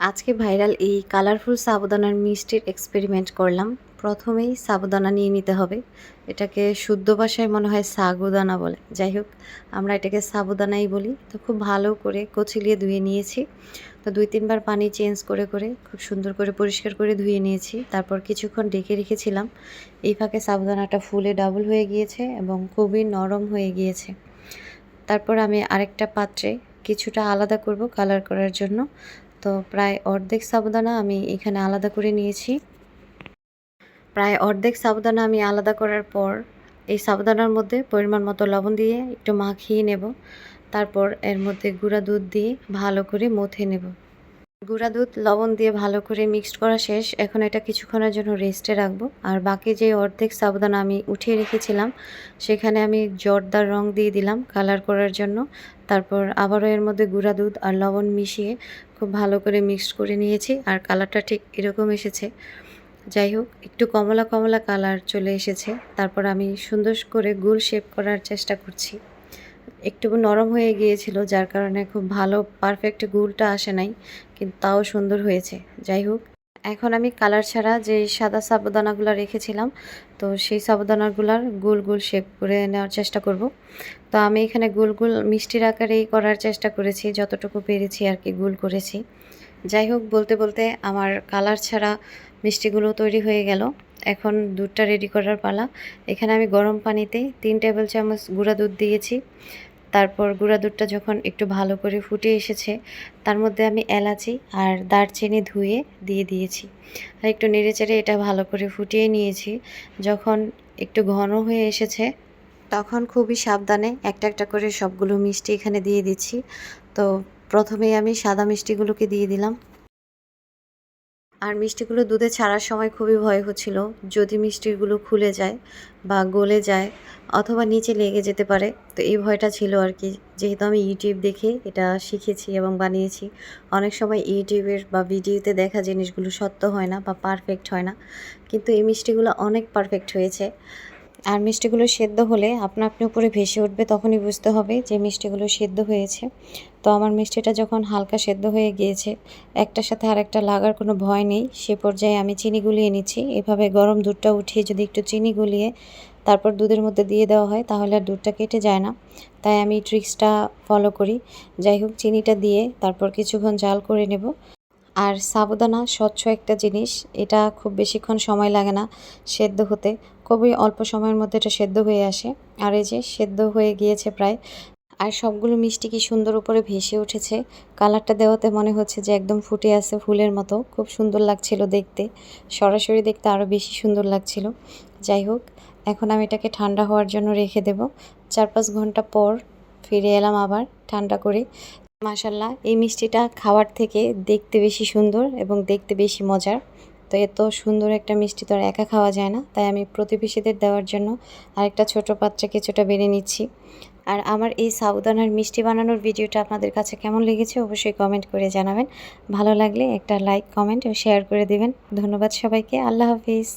আজকে ভাইরাল এই কালারফুল সাবুদানার মিষ্টির এক্সপেরিমেন্ট করলাম। প্রথমেই সাবুদানা নিয়ে নিতে হবে। এটাকে শুদ্ধ ভাষায় মনে হয় সাগুদানা বলে। যাই হোক, আমরা এটাকে সাবুদানাই বলি। তো খুব ভালো করে কচিলিয়ে ধুয়ে নিয়েছি। তো দুই তিনবার পানি চেঞ্জ করে করে, খুব সুন্দর করে পরিষ্কার করে ধুয়ে নিয়েছি। তারপর কিছুক্ষণ ডেকে রেখেছিলাম। এই ফাঁকে সাবুদানাটা ফুলে ডাবল হয়ে গিয়েছে এবং খুবই নরম হয়ে গিয়েছে। তারপর আমি আরেকটা পাত্রে কিছুটা আলাদা করব কালার করার জন্য। তো প্রায় অর্ধেক সাবুদানা আমি এখানে আলাদা করে নিয়েছি। প্রায় অর্ধেক সাবুদানা আমি আলাদা করার পর এই সাবুদানার মধ্যে পরিমাণ মতো লবণ দিয়ে একটু মাখিয়ে নেব। তারপর এর মধ্যে গুঁড়া দুধ দিয়ে ভালো করে মথে নেব। গুঁড়া দুধ, লবণ দিয়ে ভালো করে মিক্সড করা শেষ। এখন এটা কিছুক্ষণের জন্য রেস্টে রাখব। আর বাকি যে অর্ধেক সাবুদানা আমি উঠিয়ে রেখেছিলাম, সেখানে আমি জর্দার রং দিয়ে দিলাম কালার করার জন্য। তারপর আবারও এর মধ্যে গুঁড়া দুধ আর লবণ মিশিয়ে খুব ভালো করে মিক্সড করে নিয়েছি আর কালারটা ঠিক এরকম এসেছে। যাই হোক, একটু কমলা কমলা কালার চলে এসেছে। তারপর আমি সুন্দর করে গুল শেপ করার চেষ্টা করছি। একটু নরম হয়ে গিয়েছিল, যার কারণে খুব ভালো পারফেক্ট গুলটা আসে নাই, কিন্তু তাও সুন্দর হয়েছে। যাই হোক এখন আমি কালার ছাড়া যে সাদা সাবুদানাগুলো রেখেছিলাম, তো সেই সাবুদানাগুলার গোল গোল শেপ করে নেওয়ার চেষ্টা করব। তো আমি এখানে গোল গোল মিষ্টির আকারেই করার চেষ্টা করেছি, যতটুকু পেরেছি আর কি গোল করেছি। যাই হোক, বলতে বলতে আমার কালার ছাড়া মিষ্টিগুলো তৈরি হয়ে গেল। এখন দুধটা রেডি করার পালা। এখানে আমি গরম পানিতে তিন টেবিল চামচ গুঁড়া দুধ দিয়েছি। তারপর গুঁড়া দুধটা যখন একটু ভালো করে ফুটে এসেছে, তার মধ্যে আমি এলাচি আর দারচিনি ধুয়ে দিয়ে দিয়েছি। আর একটু নেড়েচেড়ে এটা ভালো করে ফুটিয়ে নিয়েছি। যখন একটু ঘন হয়ে এসেছে, তখন খুবই সাবধানে একটা একটা করে সবগুলো মিষ্টি এখানে দিয়ে দিচ্ছি। তো প্রথমেই আমি সাদা মিষ্টিগুলোকে দিয়ে দিলাম। আর মিষ্টিগুলো দুধে ছাড়ার সময় খুবই ভয় হচ্ছিল। যদি মিষ্টিগুলো খুলে যায় বা গলে যায় অথবা নিচে লেগে যেতে পারে, তো এই ভয়টা ছিল আর কি। যেহেতু আমি ইউটিউব দেখে এটা শিখেছি এবং বানিয়েছি, অনেক সময় ইউটিউবের বা ভিডিওতে দেখা জিনিসগুলো সত্য হয় না বা পারফেক্ট হয় না। কিন্তু এই মিষ্টিগুলো অনেক পারফেক্ট হয়েছে। আর মিষ্টিগুলো সেদ্ধ হলে আপনা আপনি উপরে ভেসে উঠবে তখনই বুঝতে হবে যে মিষ্টিগুলো সেদ্ধ হয়েছে। তো আমার মিষ্টিটা যখন হালকা সেদ্ধ হয়ে গিয়েছে, একটার সাথে আর একটা লাগার কোনো ভয় নেই। সে পর্যায়ে আমি চিনি গুলিয়ে নিচ্ছি। এভাবে গরম দুধটা উঠিয়ে যদি একটু চিনি গুলিয়ে তারপর দুধের মধ্যে দিয়ে দেওয়া হয়, তাহলে আর দুধটা কেটে যায় না। তাই আমি ট্রিক্সটা ফলো করি। যাই হোক, চিনিটা দিয়ে তারপর কিছুক্ষণ জাল করে নেব। আর সাবুদানা স্বচ্ছ একটা জিনিস, এটা খুব বেশিক্ষণ সময় লাগে না সেদ্ধ হতে। খুবই অল্প সময়ের মধ্যে এটা সেদ্ধ হয়ে আসে। আর এই যে সেদ্ধ হয়ে গিয়েছে প্রায়, আর সবগুলো মিষ্টি কি সুন্দর উপরে ভেসে উঠেছে। কালারটা দেওয়াতে মনে হচ্ছে যে একদম ফুটে আছে ফুলের মতো। খুব সুন্দর লাগছিল দেখতে, সরাসরি দেখতে আরও বেশি সুন্দর লাগছিল। যাই হোক, এখন আমি এটাকে ঠান্ডা হওয়ার জন্য রেখে দেব। চার পাঁচ ঘণ্টা পর ফিরে এলাম আবার ঠান্ডা করে। মাসাল্লাহ এই মিষ্টিটা খাওয়ার থেকে দেখতে বেশি সুন্দর এবং দেখতে বেশি মজার। তো এত সুন্দর একটা মিষ্টি তো আর একা খাওয়া যায় না। তাই আমি প্রতিবেশীদের দেওয়ার জন্য আরেকটা ছোট পাত্রে কিছুটা বেড়ে নিচ্ছি। আর আমার এই সাবুদানার মিষ্টি বানানোর ভিডিওটা আপনাদের কাছে কেমন লেগেছে অবশ্যই কমেন্ট করে জানাবেন। ভালো লাগলে একটা লাইক, কমেন্ট ও শেয়ার করে দিবেন। ধন্যবাদ সবাইকে, আল্লাহ হাফিজ।